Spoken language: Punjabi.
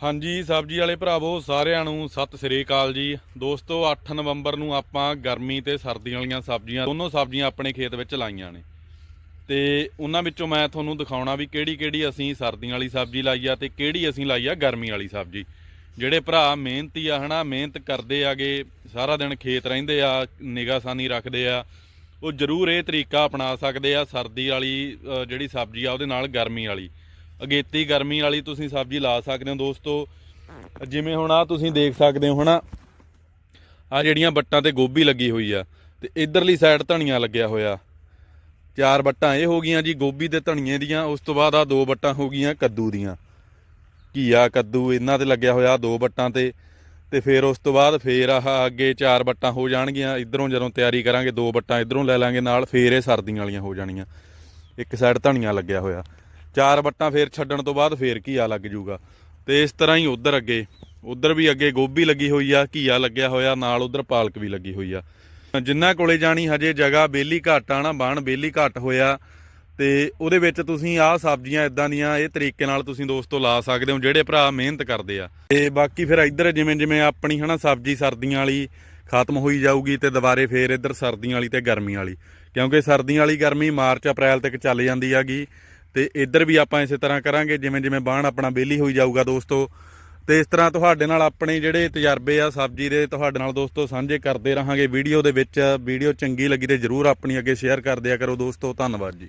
ਹਾਂਜੀ, ਸਬਜ਼ੀ ਵਾਲੇ ਭਰਾਵੋ, ਸਾਰਿਆਂ ਨੂੰ ਸਤਿ ਸ੍ਰੀ ਅਕਾਲ ਜੀ। ਦੋਸਤੋ 8 ਨਵੰਬਰ ਨੂੰ ਆਪਾਂ ਗਰਮੀ ਤੇ ਸਰਦੀ ਵਾਲੀਆਂ ਸਬਜ਼ੀਆਂ, ਦੋਨੋਂ ਸਬਜ਼ੀਆਂ ਆਪਣੇ ਖੇਤ ਵਿੱਚ ਲਾਈਆਂ ਨੇ। ਤੇ ਉਹਨਾਂ ਵਿੱਚੋਂ ਮੈਂ ਤੁਹਾਨੂੰ ਦਿਖਾਉਣਾ ਵੀ ਕਿਹੜੀ ਕਿਹੜੀ ਅਸੀਂ ਸਰਦੀਆਂ ਵਾਲੀ ਸਬਜ਼ੀ ਲਾਈ ਆ ਤੇ ਕਿਹੜੀ ਅਸੀਂ ਲਾਈ ਆ ਗਰਮੀ ਵਾਲੀ ਸਬਜ਼ੀ। ਜਿਹੜੇ ਭਰਾ ਮਿਹਨਤੀ ਆ, ਹਨਾ, ਮਿਹਨਤ ਕਰਦੇ ਆਗੇ, ਸਾਰਾ ਦਿਨ ਖੇਤ ਰਹਿੰਦੇ ਆ ਨਿਗਾਹਸਾਨੀ ਰੱਖਦੇ ਆ, ਉਹ ਜ਼ਰੂਰ ਇਹ ਤਰੀਕਾ ਅਪਣਾ ਸਕਦੇ ਆ, ਸਰਦੀ ਵਾਲੀ ਜਿਹੜੀ ਸਬਜ਼ੀ ਆ, ਉਹਦੇ ਨਾਲ ਗਰਮੀ ਵਾਲੀ। ਅਗੇਤੀ ਗਰਮੀ ਵਾਲੀ ਤੁਸੀਂ ਸਬਜ਼ੀ ਲਾ ਸਕਦੇ ਹੋ ਦੋਸਤੋ। ਜਿਵੇਂ ਹੁਣ ਆ ਤੁਸੀਂ ਦੇਖ ਸਕਦੇ ਹੋ ਹਨਾ ਆ ਜਿਹੜੀਆਂ ਬੱਟਾਂ ਤੇ ਗੋਭੀ ਲੱਗੀ ਹੋਈ ਆ, ਤੇ ਇਧਰਲੀ ਸਾਈਡ ਧਨੀਆ ਲੱਗਿਆ ਹੋਇਆ। ਚਾਰ ਬੱਟਾਂ, ਇਹ ਹੋ ਗਈਆਂ ਜੀ ਗੋਭੀ ਤੇ ਧਨੀਏ ਦੀਆਂ, ਉਸ ਤੋਂ ਬਾਅਦ ਆ ਦੋ ਬੱਟਾਂ ਹੋ ਗਈਆਂ ਕੱਦੂ ਦੀਆਂ। ਘੀਆ, ਕੱਦੂ, ਇਹਨਾਂ ਤੇ ਲੱਗਿਆ ਹੋਇਆ ਦੋ ਬੱਟਾਂ ਤੇ ਤੇ ਫਿਰ ਉਸ ਤੋਂ ਬਾਅਦ ਫੇਰ ਆਹ ਅੱਗੇ ਚਾਰ ਬੱਟਾਂ ਹੋ ਜਾਣਗੀਆਂ, ਇਧਰੋਂ ਜਦੋਂ ਤਿਆਰੀ ਕਰਾਂਗੇ ਦੋ ਬੱਟਾਂ ਇਧਰੋਂ ਲੈ ਲਾਂਗੇ, ਨਾਲ ਫੇਰ ਇਹ ਸਰਦੀਆਂ ਵਾਲੀਆਂ ਹੋ ਜਾਣੀਆਂ। ਇੱਕ ਸਾਈਡ ਧਨੀਆ ਲੱਗਿਆ ਹੋਇਆ। ਚਾਰ ਵੱਟਾਂ ਫੇਰ ਛੱਡਣ ਤੋਂ ਬਾਅਦ ਫੇਰ ਘੀਆ ਲੱਗ ਜੂਗਾ। ਤੇ ਇਸ ਤਰ੍ਹਾਂ ਹੀ ਉਧਰ ਅੱਗੇ, ਉਧਰ ਵੀ ਅੱਗੇ ਗੋਭੀ ਲੱਗੀ ਹੋਈ ਆ, ਘੀਆ ਲੱਗਿਆ ਹੋਇਆ, ਨਾਲ ਉਧਰ ਪਾਲਕ ਵੀ ਲੱਗੀ ਹੋਈ ਆ। ਜਿੰਨਾ ਕੋਲੇ ਜਾਣੀ ਹਜੇ ਜਗ੍ਹਾ ਬੇਲੀ ਘੱਟ ਆ ਨਾ, ਬਾਣ ਬੇਲੀ ਘੱਟ ਹੋਇਆ, ਤੇ ਉਹਦੇ ਵਿੱਚ ਤੁਸੀਂ ਆਹ ਸਬਜ਼ੀਆਂ ਇਦਾਂ ਦੀਆਂ, ਇਹ ਤਰੀਕੇ ਨਾਲ ਤੁਸੀਂ ਦੋਸਤੋ ਲਾ ਸਕਦੇ ਹੋ, ਜਿਹੜੇ ਭਰਾ ਮਿਹਨਤ ਕਰਦੇ ਆ। ਤੇ ਬਾਕੀ ਫਿਰ ਇੱਧਰ ਜਿਵੇਂ ਜਿਵੇਂ ਆਪਣੀ ਹਨਾ ਸਬਜ਼ੀ ਸਰਦੀਆਂ ਵਾਲੀ ਖਤਮ ਹੋਈ ਜਾਊਗੀ ਤੇ ਦੁਬਾਰੇ ਫੇਰ ਇੱਧਰ ਸਰਦੀਆਂ ਵਾਲੀ ਤੇ ਗਰਮੀ ਵਾਲੀ। ਕਿਉਂਕਿ ਸਰਦੀਆਂ ਵਾਲੀ ਗਰਮੀ ਮਾਰਚ, ਅਪ੍ਰੈਲ ਤੱਕ ਚੱਲ ਜਾਂਦੀ ਹੈਗੀ ਤੇ ਇੱਧਰ ਵੀ ਆਪਾਂ ਇਸੇ ਤਰ੍ਹਾਂ ਕਰਾਂਗੇ, ਜਿਵੇਂ ਜਿਵੇਂ ਬਾਣ ਆਪਣਾ ਬੇਲੀ ਹੋਈ ਜਾਊਗਾ ਦੋਸਤੋ। ਤੇ ਇਸ ਤਰ੍ਹਾਂ ਤੁਹਾਡੇ ਨਾਲ ਆਪਣੇ ਜਿਹੜੇ ਤਜਰਬੇ ਆ, ਸਬਜ਼ੀ ਦੇ ਤੁਹਾਡੇ ਨਾਲ ਦੋਸਤੋ ਸਾਂਝੇ ਕਰਦੇ ਰਹਾਂਗੇ। ਵੀਡੀਓ ਦੇ ਵਿੱਚ, ਵੀਡੀਓ ਚੰਗੀ ਲੱਗੀ ਤੇ ਜਰੂਰ ਆਪਣੀ ਅੱਗੇ ਸ਼ੇਅਰ ਕਰ ਦਿਆ ਕਰੋ ਦੋਸਤੋ। ਧੰਨਵਾਦ ਜੀ।